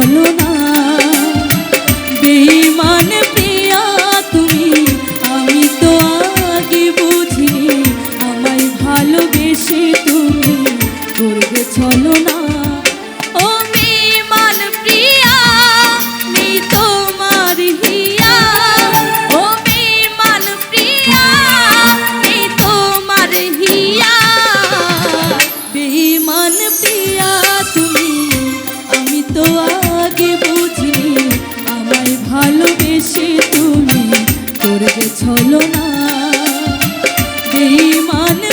solo আজকে বুঝি আমায় ভালোবেসে তুমি করবে ছলো না মানে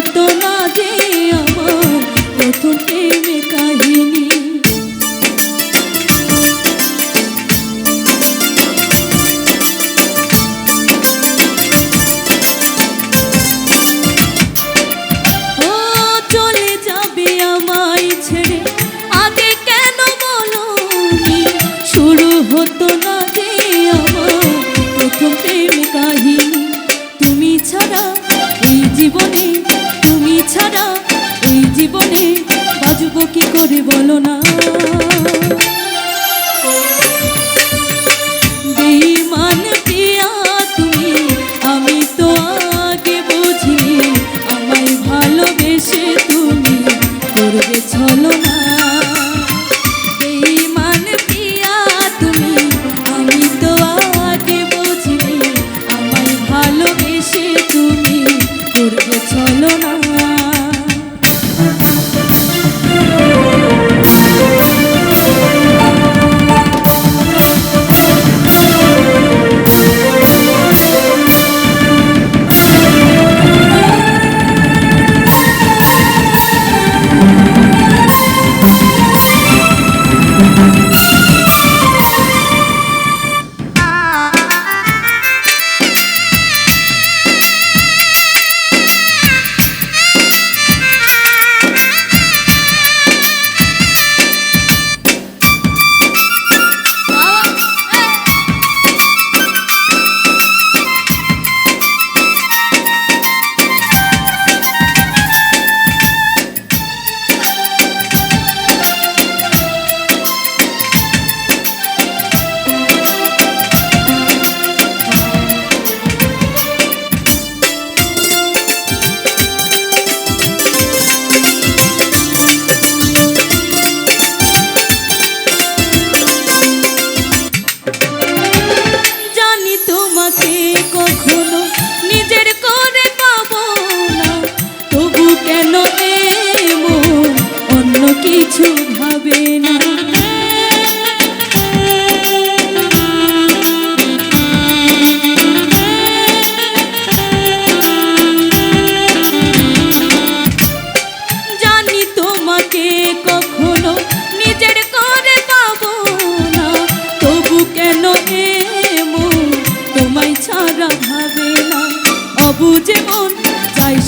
como. ছাড়া এই জীবনে বাজুব কি করে বলো না? Thank you.